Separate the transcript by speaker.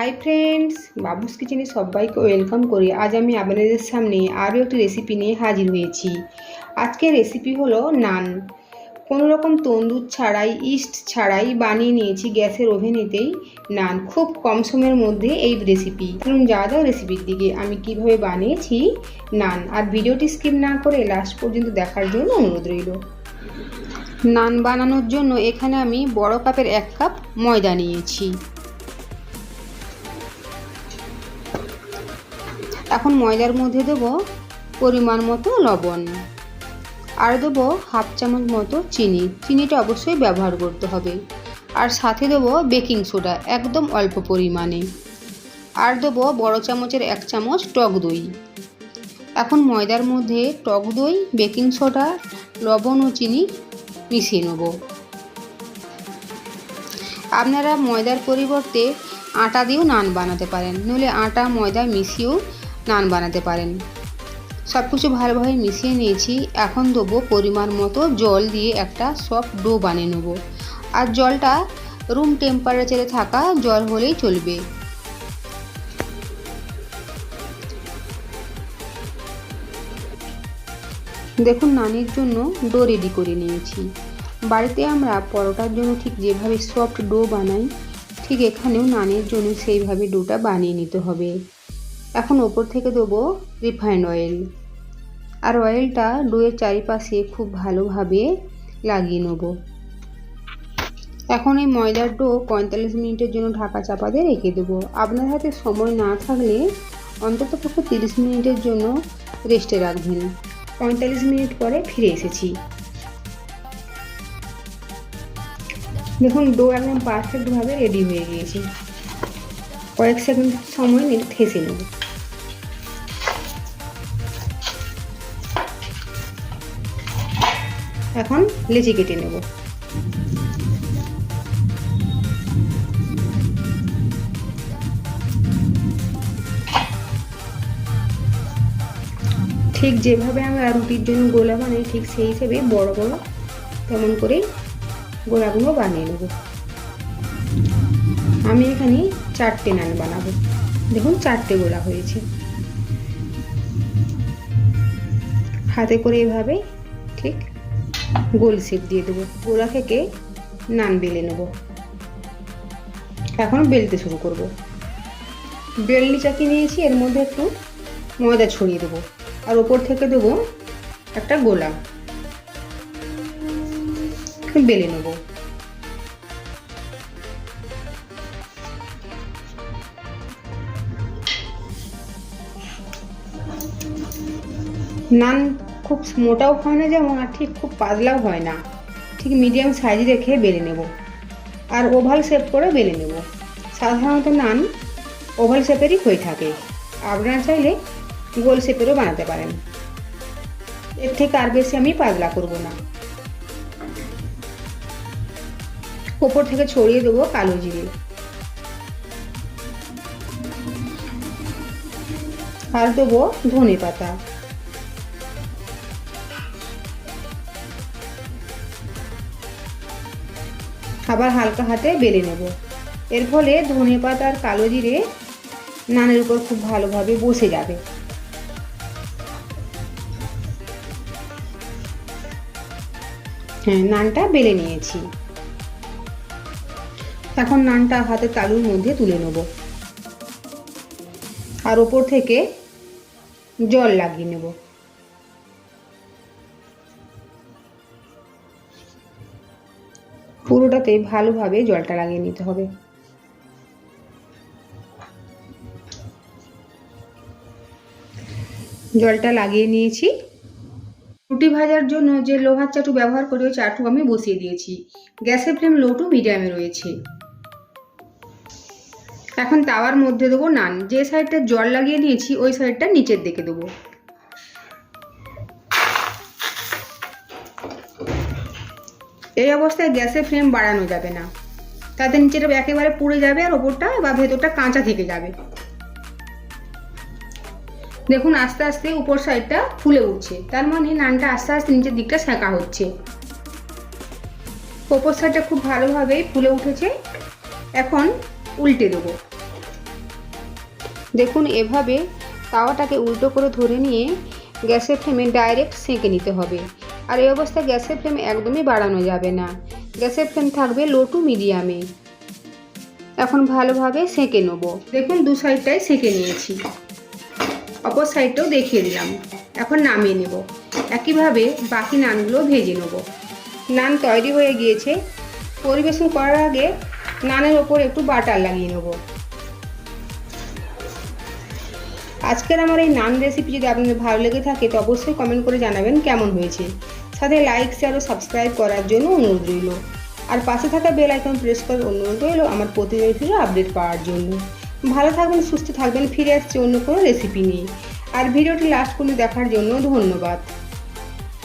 Speaker 1: Hi friends বাবুস কিচেনে সবাইকে welcome করি আজ আমি আপনাদের সামনে আরও একটি রেসিপি নিয়ে হাজির হয়েছি। আজকের রেসিপি হলো নান। কোনো রকম তন্দুর ছাড়াই ইস্ট ছাড়াই বানিয়ে নিয়েছি গ্যাসের ওভেনেতেই নান। খুব কম সময়ের মধ্যে এই রেসিপি চলুন যা যাও রেসিপির দিকে। আমি কীভাবে বানিয়েছি নান। আর ভিডিওটি স্কিপ না করে লাস্ট পর্যন্ত দেখার জন্য অনুরোধ রইল। নান বানানোর জন্য এখানে আমি বড় কাপের এক কাপ ময়দা নিয়েছি। এখন ময়দার মধ্যে দেবো পরিমাণ মতো লবণ। আর দেবো হাফ চামচ মতো চিনি। চিনিটা অবশ্যই ব্যবহার করতে হবে। আর সাথে দেবো বেকিং সোডা, একদম অল্প পরিমাণে। আর দেবো বড় চামচের এক চামচ টক দই। এখন ময়দার মধ্যে টক দই, বেকিং সোডা, লবণ ও চিনি মিশিয়ে নেব। আপনারা ময়দার পরিবর্তে আটা দিয়েও নান বানাতে পারেন। নইলে আটা, ময়দা মিশিয়েও নান বানাতে পারেন। সব কিছু ভালোভাবে মিশিয়ে নিয়েছি। এখন দেবো পরিমাণ মতো জল দিয়ে একটা সফট ডো বানিয়ে নেব। আর জলটা রুম টেম্পারেচারে থাকা জল হলেই চলবে। দেখুন, নানির জন্য ডো রেডি করে নিয়েছি। বাড়িতে আমরা পরোটার জন্য ঠিক যেভাবে সফট ডো বানাই, ঠিক এখানেও নানের জন্য সেইভাবে ডোটা বানিয়ে নিতে হবে। এখন ওপর থেকে দেবো রিফাইন্ড অয়েল। আর অয়েলটা ডোয়ের চারিপাশে খুব ভালোভাবে লাগিয়ে নেব। এখন এই ময়দার ডো পঁয়তাল্লিশ মিনিটের জন্য ঢাকা চাপা দিয়ে রেখে দেবো। আপনার হাতে সময় না থাকলে অন্তত পক্ষে তিরিশ মিনিটের জন্য রেস্টে রাখবেন। পঁয়তাল্লিশ মিনিট পরে ফিরে এসেছি। দেখুন, ডো একদম পারফেক্টভাবে রেডি হয়ে গিয়েছে। কয়েক সেকেন্ড সময় নিয়ে থেসে নেব। এখন লেচি কেটে নেব। ঠিক যেভাবে আমরা রুটির জন্য গোলা বানাই, ঠিক সেই হিসেবে বড় বড় তেমন করে গোলাগুলো বানিয়ে নেব। আমি এখানে চারটে নান বানাবো। দেখুন, চারটে গোলা হয়েছে। হাতে করে এভাবে ঠিক গোল শেপ দিয়ে দেবো। গোলা থেকে নান বেলে নেব। এখন বেলতে শুরু করব। বেলনি চাকি নিয়েছি, এর মধ্যে একটু ময়দা ছড়িয়ে দেবো। আর ওপর থেকে দেবো একটা গোলা। বেলে নেব। নান খুব মোটাও হয় না যেমন, আর ঠিক খুব পাতলাও হয় না। ঠিক মিডিয়াম সাইজ রেখে বেলে নেব। আর ওভাল শেপ করে বেলে নেব। সাধারণত নান ওভাল শেপেরই হয়ে থাকে। আপনারা চাইলে গোল শেপেরও বানাতে পারেন। এর থেকে আর বেশি আমি পাতলা করব না। ওপর থেকে ছড়িয়ে দেবো কালো জিরে। আর দেবো ধনে পাতা। আবার হালকা হাতে বেলে নেব। এর ফলে ধনে পাতা আর কালো জিরে নানের উপর খুব ভালোভাবে বসে যাবে। হ্যাঁ নানটা বেলে নিয়েছি। এখন নানটা হাতে তালুর মধ্যে তুলে নেব। আর ওপর থেকে জল লাগিয়ে নেব। পুরোটাতে ভালোভাবে জলটা লাগিয়ে নিতে হবে। জলটা লাগিয়ে নিয়েছি। রুটি ভাজার জন্য যে লোহার চাটু ব্যবহার করে ওই চাটু আমি বসিয়ে দিয়েছি। গ্যাসের ফ্লেম লো টু মিডিয়ামে রয়েছে। এখন তাওয়ার মধ্যে দেবো নান। যে সাইডটা জল লাগিয়ে নিয়েছি ওই সাইডটা নিচের দিকে দেবো। এই অবস্থায় গ্যাসের ফ্লেম বাড়ানো যাবে না। তাতে নিচেটা একেবারে পুড়ে যাবে আর ওপরটা বা ভেতরটা কাঁচা থেকে যাবে। দেখুন, আস্তে আস্তে উপর সাইডটা ফুলে উঠছে। তার মানে নানটা আস্তে আস্তে নিচের দিকটা সেঁকা হচ্ছে। ওপর সাইডটা খুব ভালোভাবেই ফুলে উঠেছে। এখন উল্টে দেবো। দেখুন, এভাবে তাওয়াটাকে উল্টো করে ধরে নিয়ে গ্যাসের ফ্লেমে ডাইরেক্ট সেঁকে নিতে হবে। আর এই অবস্থায় গ্যাসের ফ্লেম একদমই বাড়ানো যাবে না। গ্যাসের ফ্লেম থাকবে লো টু মিডিয়ামে এখন ভালোভাবে সেঁকে নেব। দেখুন, দু সাইডটাই সেঁকে নিয়েছি। অপর সাইডটাও দেখিয়ে দিলাম। এখন নামিয়ে নেব। একইভাবে বাকি নানগুলো ভেজে নেব। নান তৈরি হয়ে গিয়েছে। পরিবেশন করার আগে নানের ওপর একটু বাটার লাগিয়ে নেব। আজকের আমার এই নান রেসিপি যদি আপনাদের ভালো লেগে থাকে, তো অবশ্যই কমেন্ট করে জানাবেন কেমন হয়েছে। সাথে লাইক শেয়ার ও সাবস্ক্রাইব করার জন্য অনুরোধ রইল। আর পাশে থাকা বেল আইকন প্রেস করার অনুরোধ রইল আমার প্রতিদিনের ভিডিও আপডেট পাওয়ার জন্য। ভালো থাকবেন সুস্থ থাকবেন, ফিরে আসছে অন্য কোনো রেসিপি নিয়ে। আর ভিডিওটি লাস্ট পর্যন্ত দেখার জন্য ধন্যবাদ।